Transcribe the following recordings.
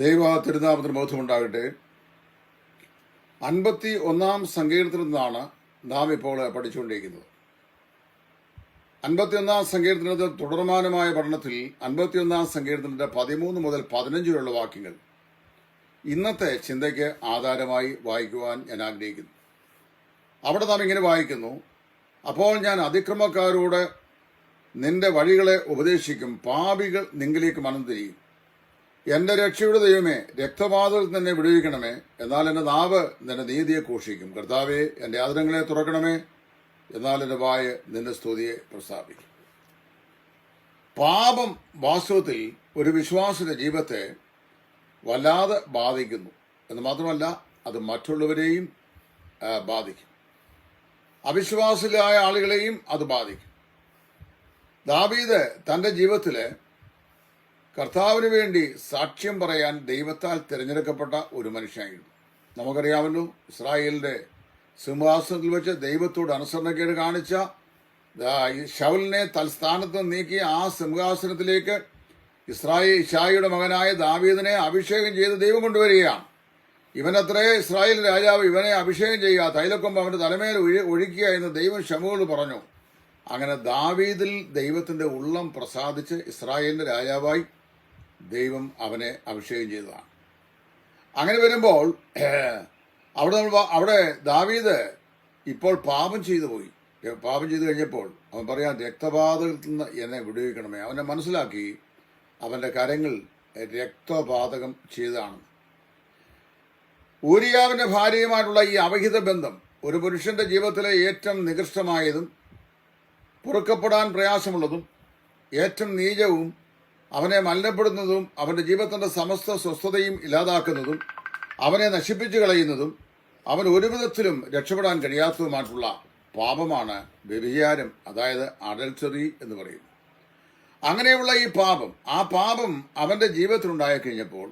ദൈവ തിരുനാമത്തിന് ബോധമുണ്ടാകട്ടെ അൻപത്തി ഒന്നാം സങ്കീർത്തനത്തിൽ നിന്നാണ് നാം ഇപ്പോൾ പഠിച്ചുകൊണ്ടിരിക്കുന്നത്. അൻപത്തിയൊന്നാം സങ്കീർത്തനത്തിൽ തുടർമാനമായ പഠനത്തിൽ അൻപത്തിയൊന്നാം സങ്കീർത്തനത്തിന്റെ പതിമൂന്ന് മുതൽ പതിനഞ്ച് വരെയുള്ള വാക്യങ്ങൾ ഇന്നത്തെ ചിന്തയ്ക്ക് ആധാരമായി വായിക്കുവാൻ ഞാൻ ആഗ്രഹിക്കുന്നു. അവിടെ നാം ഇങ്ങനെ വായിക്കുന്നു അപ്പോൾ ഞാൻ അതിക്രമക്കാരോട് നിന്റെ വഴികളെ ഉപദേശിക്കും പാപികൾ നിങ്കിലേക്ക് മനം തിരിയും എന്റെ രക്ഷയുടെ ദൈവമേ രക്തപാതത്തിൽ തന്നെ വിടുവിക്കണമേ. എന്നാൽ എന്റെ നാവ് നിന്റെ നീതിയെ ഘോഷിക്കും. കർത്താവെ എന്റെ ആദരങ്ങളെ തുറക്കണമേ. എന്നാൽ എന്റെ വായ നിന്റെ സ്തുതിയെ പ്രസ്താവിക്കും. പാപം വാസ്തവത്തിൽ ഒരു വിശ്വാസിന്റെ ജീവിതത്തെ വല്ലാതെ ബാധിക്കുന്നു. എന്ന് മാത്രമല്ല അത് മറ്റുള്ളവരെയും ബാധിക്കും. അവിശ്വാസികളായ ആളുകളെയും അത് ബാധിക്കും. ദാവീദ് തന്റെ ജീവിതത്തിൽ കർത്താവിന് വേണ്ടി സാക്ഷ്യം പറയാൻ ദൈവത്താൽ തിരഞ്ഞെടുക്കപ്പെട്ട ഒരു മനുഷ്യനായിരുന്നു. നമുക്കറിയാമല്ലോ ഇസ്രായേലിന്റെ സിംഹാസനത്തിൽ വെച്ച് ദൈവത്തോട് അനുസരണക്കേട് കാണിച്ച ശൗലിനെ തൽസ്ഥാനത്ത് നീക്കി ആ സിംഹാസനത്തിലേക്ക് ഇസ്രായേൽ ഇഷായിയുടെ മകനായ ദാവീദിനെ അഭിഷേകം ചെയ്ത് ദൈവം കൊണ്ടുവരികയാണ്. ഇവനത്രേ ഇസ്രായേൽ രാജാവ് ഇവനെ അഭിഷേകം ചെയ്യുക തൈലക്കൊമ്പ് അവന്റെ തലമേൽ ഒഴി- ഒഴിക്കുക എന്ന് ദൈവം ഷമുവോട് പറഞ്ഞു. അങ്ങനെ ദാവീദിൽ ദൈവത്തിന്റെ ഉള്ളം പ്രസാദിച്ച് ഇസ്രായേലിന്റെ രാജാവായി. ദൈവം അവനെ അഭിഷേകം ചെയ്തതാണ്. അങ്ങനെ വരുമ്പോൾ അവിടെ നമ്മൾ അവിടെ ദാവീദ് ഇപ്പോൾ പാപം ചെയ്തു പോയി. പാപം ചെയ്തു കഴിഞ്ഞപ്പോൾ അവൻ പറയാൻ രക്തപാതകത്തിൽ നിന്ന് എന്നെ വിടുവിക്കണമേ. അവനെ മനസ്സിലാക്കി അവന്റെ കരങ്ങൾ രക്തപാതകം ചെയ്തതാണ്. ഊരിയാവിന്റെ ഭാര്യയുമായിട്ടുള്ള ഈ അവഹിത ബന്ധം ഒരു പുരുഷന്റെ ജീവിതത്തിലെ ഏറ്റവും നികൃഷ്ടമായതും പൊറുക്കപ്പെടാൻ പ്രയാസമുള്ളതും ഏറ്റവും നീചവും അവനെ മലിനപ്പെടുന്നതും അവന്റെ ജീവിതത്തിന്റെ സമസ്ത സ്വസ്ഥതയും ഇല്ലാതാക്കുന്നതും അവനെ നശിപ്പിച്ചു കളയുന്നതും അവൻ ഒരു വിധത്തിലും രക്ഷപ്പെടാൻ കഴിയാത്തതുമായിട്ടുള്ള പാപമാണ് വ്യഭിചാരം അതായത് അഡൽച്ചറി എന്ന് പറയുന്നു അങ്ങനെയുള്ള ഈ പാപം ആ പാപം അവന്റെ ജീവിതത്തിലുണ്ടായി കഴിഞ്ഞപ്പോൾ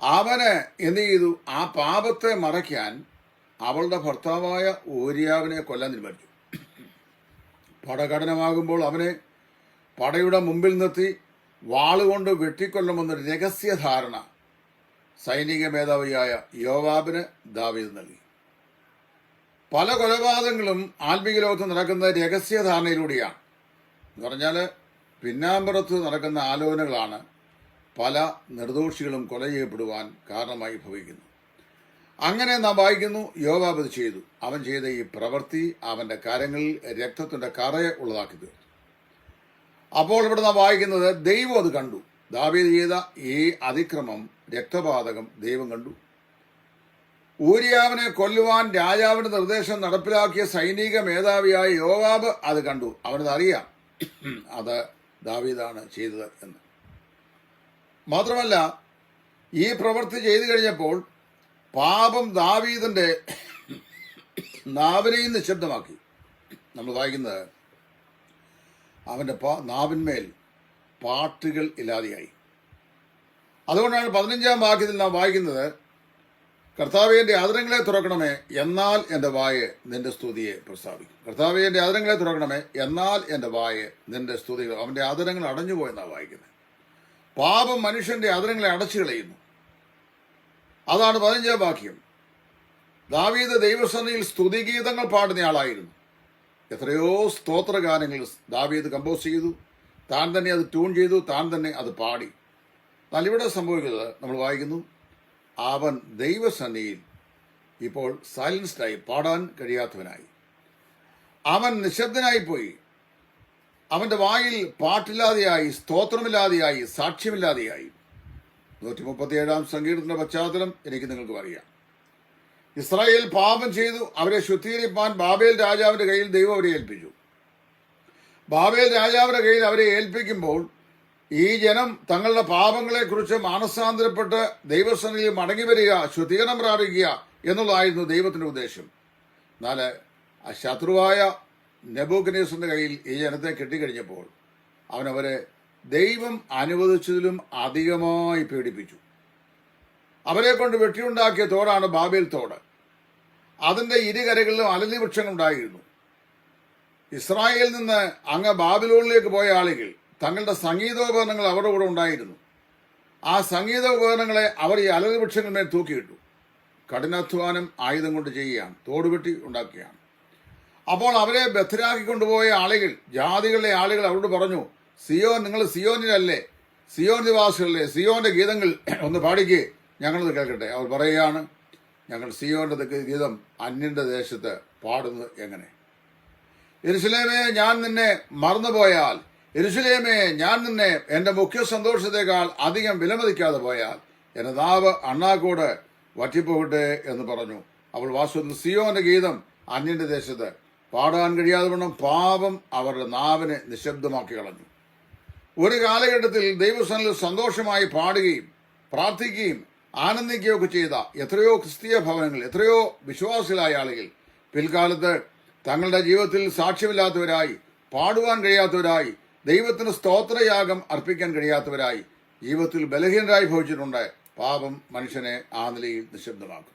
അവന് എന്ത് ചെയ്തു? ആ പാപത്തെ മറയ്ക്കാൻ അവളുടെ ഭർത്താവായ ഓരിയാവിനെ കൊല്ലാൻ തീരുമാനിച്ചു. പടകടനമാകുമ്പോൾ അവനെ പടയുടെ മുമ്പിൽ നിർത്തി വാളുകൊണ്ട് വെട്ടിക്കൊല്ലുമെന്നൊരു രഹസ്യധാരണ സൈനിക മേധാവിയായ യോവാബിന് ദാവീദ് നൽകി. പല കൊലപാതകങ്ങളും ആത്മീക ലോകത്ത് നടക്കുന്ന രഹസ്യധാരണയിലൂടെയാണ്. എന്ന് പറഞ്ഞാൽ പിന്നാമ്പുറത്ത് നടക്കുന്ന ആലോചനകളാണ് പല നിർദോഷികളും കൊല ചെയ്യപ്പെടുവാൻ കാരണമായി ഭവിക്കുന്നു. അങ്ങനെ നാം വായിക്കുന്നു യോവാബ് ചെയ്തു. അവൻ ചെയ്ത ഈ പ്രവൃത്തി അവന്റെ കരങ്ങളിൽ രക്തത്തിന്റെ കറയെ ഉള്ളതാക്കി തീർത്തു അപ്പോൾ ഇവിടെ നാം വായിക്കുന്നത് ദൈവം അത് കണ്ടു. ദാവീദ് ചെയ്ത ഈ അതിക്രമം രക്തപാതകം ദൈവം കണ്ടു. ഊരിയാവിനെ കൊല്ലുവാൻ രാജാവിന്റെ നിർദ്ദേശം നടപ്പിലാക്കിയ സൈനിക മേധാവിയായ യോവാബ് അത് കണ്ടു. അവനത് അറിയാം. അത് ദാവീദാണ് ചെയ്തത് എന്ന്. മാത്രമല്ല ഈ പ്രവൃത്തി ചെയ്തു കഴിഞ്ഞപ്പോൾ പാപം ദാവീദിന്റെ നാവിനെയും നിശബ്ദമാക്കി. നമ്മൾ വായിക്കുന്നത് അവന്റെ പാ- നാവിന്മേൽ പാട്ടുകൾ ഇല്ലാതെയായി. അതുകൊണ്ടാണ് പതിനഞ്ചാം വാക്യത്തിൽ നാം വായിക്കുന്നത് കർത്താവെ ആദരങ്ങളെ തുറക്കണമേ എന്നാൽ എന്റെ വായെ നിന്റെ സ്തുതിയെ പ്രസ്താവിക്കും. കർത്താവെ ആദരങ്ങളെ തുറക്കണമേ എന്നാൽ എന്റെ വായെ നിന്റെ സ്തുതികൾ അവന്റെ ആദരങ്ങൾ അടഞ്ഞുപോയെന്നാണ് വായിക്കുന്നത്. പാപം മനുഷ്യന്റെ ആദരങ്ങളെ അടച്ചു കളയുന്നു അതാണ് പതിനഞ്ചാം വാക്യം. ദാവീദ് ദൈവസന്നിധിയിൽ സ്തുതിഗീതങ്ങൾ പാടുന്നയാളായിരുന്നു. എത്രയോ സ്തോത്രഗാനങ്ങൾ ദാവീദ് കമ്പോസ് ചെയ്തു. താൻ തന്നെ അത് ട്യൂൺ ചെയ്തു താൻ തന്നെ അത് പാടി. എന്നാൽ ഇവിടെ സംഭവിക്കുന്നത് നമ്മൾ വായിക്കുന്നു അവൻ ദൈവസന്നിധിയിൽ ഇപ്പോൾ സൈലൻസ്ഡായി പാടാൻ കഴിയാത്തവനായി. അവൻ നിശബ്ദനായി പോയി. അവന്റെ വായിൽ പാട്ടില്ലാതെയായി സ്തോത്രമില്ലാതെയായി സാക്ഷ്യമില്ലാതെയായി. നൂറ്റി മുപ്പത്തി ഏഴാം സംഗീതത്തിന്റെ പശ്ചാത്തലം എനിക്ക് നിങ്ങൾക്ക് അറിയാം ഇസ്രായേൽ പാപം ചെയ്തു അവരെ ശുദ്ധീകരിപ്പാൻ ബാബേൽ രാജാവിന്റെ കയ്യിൽ ദൈവം അവരെ ഏൽപ്പിച്ചു. ബാബേൽ രാജാവിന്റെ കയ്യിൽ അവരെ ഏൽപ്പിക്കുമ്പോൾ ഈ ജനം തങ്ങളുടെ പാപങ്ങളെക്കുറിച്ച് മാനസാന്തരപ്പെട്ട് ദൈവസന്നിധിയിൽ മടങ്ങി വരിക ശുദ്ധീകരണം പ്രാപിക്കുക എന്നുള്ളതായിരുന്നു ദൈവത്തിന്റെ ഉദ്ദേശം. എന്നാൽ ശത്രുവായ നെബൂക്കനേസിന്റെ കയ്യിൽ ഈ ജനത്തെ കെട്ടിക്കഴിഞ്ഞപ്പോൾ അവനവരെ ദൈവം അനുവദിച്ചതിലും അധികമായി പീഡിപ്പിച്ചു. അവരെ കൊണ്ട് വെട്ടിയുണ്ടാക്കിയ തോടാണ് ബാബേൽ തോട്. അതിന്റെ ഇരുകരകളിലും അലലി വൃക്ഷങ്ങൾ ഉണ്ടായിരുന്നു ഇസ്രായേലിൽ നിന്ന് അങ്ങ് ബാബിലോണിലേക്ക് പോയ ആളുകൾ തങ്ങളുടെ സംഗീതോപകരണങ്ങൾ അവരുടെ കൂടെ ഉണ്ടായിരുന്നു. ആ സംഗീത ഉപകരണങ്ങളെ അവർ ഈ അലറി വൃക്ഷങ്ങളുമേൽ തൂക്കിയിട്ടു. കഠിനാധ്വാനം ആയുധം കൊണ്ട് ചെയ്യുകയാണ് തോടുവെട്ടി ഉണ്ടാക്കുകയാണ്. അപ്പോൾ അവരെ ബദ്ധരാക്കി കൊണ്ടുപോയ ആളുകൾ ജാതികളിലെ ആളുകൾ അവരോട് പറഞ്ഞു സിയോൻ നിങ്ങൾ സിയോനിലല്ലേ സിയോൻ നിവാസികളല്ലേ? സിയോന്റെ ഗീതങ്ങൾ ഒന്ന് പാടിക്ക്. ഞങ്ങളത് കേൾക്കട്ടെ. അവർ പറയുകയാണ് ഞങ്ങൾ സിയോന്റെ ഗീതം അന്യന്റെ ദേശത്ത് പാടുന്നത് എങ്ങനെ? എരുസലേമേ ഞാൻ നിന്നെ മറന്നുപോയാൽ എരുസലേമേ ഞാൻ നിന്നെ എന്റെ മുഖ്യ സന്തോഷത്തെക്കാൾ അധികം വിലമതിക്കാതെ പോയാൽ എന്റെ നാവ് അണ്ണാക്കോട് വറ്റിപ്പോകട്ടെ എന്ന് പറഞ്ഞു. അവൾ വാസുന്ന സിയോന്റെ ഗീതം അന്യന്റെ ദേശത്ത് പാടാൻ കഴിയാതെ വണ്ണം പാപം അവരുടെ നാവിനെ നിശബ്ദമാക്കി കളഞ്ഞു. ഒരു കാലഘട്ടത്തിൽ ദൈവസ്ഥാനിൽ സന്തോഷമായി പാടുകയും പ്രാർത്ഥിക്കുകയും ആനന്ദിക്കുകയും ഒക്കെ ചെയ്ത എത്രയോ ക്രിസ്തീയ ഭവനങ്ങൾ എത്രയോ വിശ്വാസികളായ ആളുകൾ പിൽക്കാലത്ത് തങ്ങളുടെ ജീവിതത്തിൽ സാക്ഷ്യമില്ലാത്തവരായി പാടുവാൻ കഴിയാത്തവരായി ദൈവത്തിന് സ്തോത്രയാഗം അർപ്പിക്കാൻ കഴിയാത്തവരായി ജീവിതത്തിൽ ബലഹീനരായി ഭവിച്ചിട്ടുണ്ട്. പാപം മനുഷ്യനെ ആ നിലയിൽ നിശബ്ദമാക്കും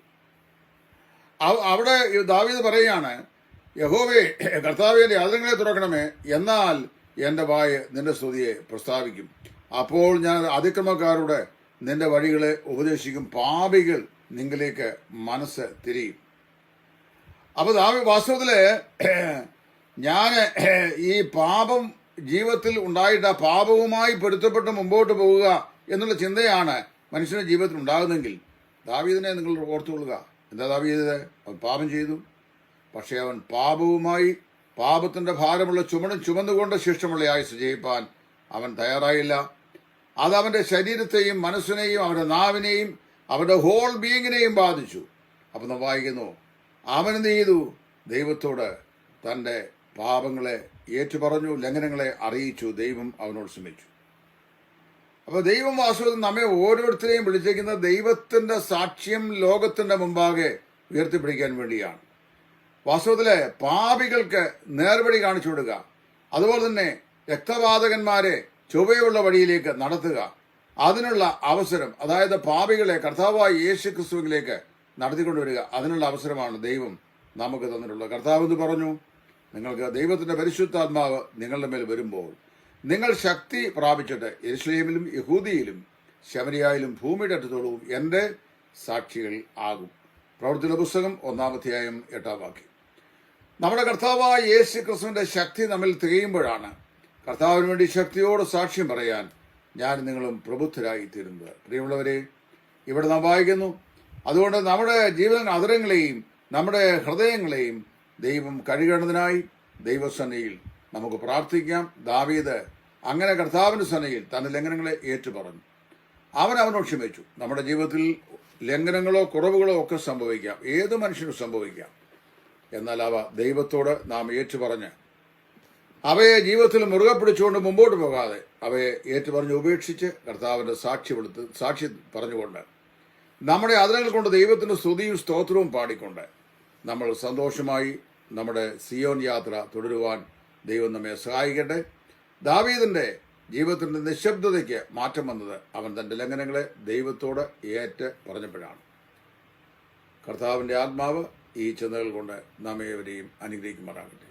അവ- അവിടെ ദാവീദ് പറയുകയാണ് യഹോവേ കർത്താവിന്റെ ആദരങ്ങളെ തുറക്കണമേ എന്നാൽ എന്റെ വായ നിന്റെ സ്തുതിയെ പ്രസ്താവിക്കും. അപ്പോൾ ഞാൻ അതിക്രമക്കാരുടെ നിന്റെ വഴികളെ ഉപദേശിക്കും പാപികൾ നിങ്ങളിലേക്ക് മനസ്സ് തിരിയും. അപ്പൊ ദാവി വാസ്തവത്തിൽ ഞാൻ ഈ പാപം ജീവിതത്തിൽ ഉണ്ടായിട്ട് ആ പാപവുമായി പൊരുത്തപ്പെട്ട് മുമ്പോട്ട് പോവുക എന്നുള്ള ചിന്തയാണ് മനുഷ്യന്റെ ജീവിതത്തിൽ ഉണ്ടാകുന്നെങ്കിൽ ദാവീദിനെ നിങ്ങൾ ഓർത്തുകൊള്ളുക. എന്താ ദാവീദ്? അവൻ പാപം ചെയ്തു. പക്ഷേ അവൻ പാപവുമായി പാപത്തിന്റെ ഭാരമുള്ള ചുമടും ചുമന്നുകൊണ്ട് ശിഷ്ടമുള്ള ആയുസ് ജയിപ്പാൻ അവൻ തയ്യാറായില്ല. അത് അവന്റെ ശരീരത്തെയും മനസ്സിനെയും അവന്റെ നാവിനെയും അവന്റെ ഹോൾ ബീയിങ്ങിനെയും ബാധിച്ചു. അപ്പൊ നാം വായിക്കുന്നു അവൻ എന്ത് ചെയ്തു? ദൈവത്തോട് തന്റെ പാപങ്ങളെ ഏറ്റുപറഞ്ഞു ലംഘനങ്ങളെ അറിയിച്ചു ദൈവം അവനോട് ശ്രമിച്ചു അപ്പൊ ദൈവം വാസ്തവത്തിൽ നമ്മെ ഓരോരുത്തരെയും വിളിച്ചേക്കുന്ന ദൈവത്തിന്റെ സാക്ഷ്യം ലോകത്തിന്റെ മുമ്പാകെ ഉയർത്തിപ്പിടിക്കാൻ വേണ്ടിയാണ്. വാസ്തവത്തിലെ പാപികൾക്ക് നേർവഴി കാണിച്ചു കൊടുക്കുക. അതുപോലെ തന്നെ രക്തവാതകന്മാരെ ചൊവ്വയുള്ള വഴിയിലേക്ക് നടത്തുക. അതിനുള്ള അവസരം അതായത് പാപികളെ കർത്താവായ യേശു ക്രിസ്തുവിലേക്ക് നടത്തിക്കൊണ്ടുവരിക. അതിനുള്ള അവസരമാണ് ദൈവം നമുക്ക് തന്നിട്ടുള്ളത്. കർത്താവ് എന്ന് പറഞ്ഞു? നിങ്ങൾക്ക് ദൈവത്തിന്റെ പരിശുദ്ധാത്മാവ് നിങ്ങളുടെ മേൽ വരുമ്പോൾ നിങ്ങൾ ശക്തി പ്രാപിച്ചിട്ട് യെരുശലേമിലും യഹൂദിയിലും ശമരിയായാലും ഭൂമിയുടെ അടുത്തോളവും എന്റെ സാക്ഷികൾ ആകും. പ്രവർത്തിയുടെ പുസ്തകം ഒന്നാമധ്യായം എട്ടാം വാക്യം. നമ്മുടെ കർത്താവായ യേശു ക്രിസ്തുവിന്റെ ശക്തി നമ്മിൽ തികയുമ്പോഴാണ് കർത്താവിന് വേണ്ടി ശക്തിയോട് സാക്ഷ്യം പറയാൻ ഞാൻ നിങ്ങളും പ്രബുദ്ധരായി തീരുന്നത് പ്രിയമുള്ളവരെ ഇവിടെ നാം വായിക്കുന്നു അതുകൊണ്ട് നമ്മുടെ ജീവൻ അതരങ്ങളെയും നമ്മുടെ ഹൃദയങ്ങളെയും ദൈവം കഴുകേണ്ടതിനായി ദൈവസന്നയിൽ നമുക്ക് പ്രാർത്ഥിക്കാം. ദാവീത് അങ്ങനെ കർത്താവിന്റെ സന്നയിൽ തന്റെ ലംഘനങ്ങളെ ഏറ്റുപറഞ്ഞു. അവൻ അവനോട് ക്ഷമിച്ചു. നമ്മുടെ ജീവിതത്തിൽ ലംഘനങ്ങളോ കുറവുകളോ ഒക്കെ സംഭവിക്കാം. ഏത് മനുഷ്യനും സംഭവിക്കാം. എന്നാൽ അവ ദൈവത്തോട് നാം ഏറ്റുപറഞ്ഞ് അവയെ ജീവിതത്തിൽ മുറുകെ പിടിച്ചുകൊണ്ട് മുമ്പോട്ട് പോകാതെ അവയെ ഏറ്റുപറഞ്ഞ് ഉപേക്ഷിച്ച് കർത്താവിന്റെ സാക്ഷി വെളുത്ത് സാക്ഷി പറഞ്ഞുകൊണ്ട് നമ്മുടെ ആദരങ്ങൾ കൊണ്ട് ദൈവത്തിന്റെ സ്തുതിയും സ്തോത്രവും പാടിക്കൊണ്ട് നമ്മൾ സന്തോഷമായി നമ്മുടെ സിയോൻ യാത്ര തുടരുവാൻ ദൈവം നമ്മെ സഹായിക്കട്ടെ. ദാവീദിന്റെ ജീവിതത്തിന്റെ നിശബ്ദതയ്ക്ക് മാറ്റം വന്നത് അവൻ തന്റെ ലംഘനങ്ങളെ ദൈവത്തോട് ഏറ്റ് പറഞ്ഞപ്പോഴാണ്. കർത്താവിന്റെ ആത്മാവ് ഈ ചിന്തകൾ കൊണ്ട് നമ്മെ ഏവരെയും അനുഗ്രഹിക്കുമാറാകട്ടെ.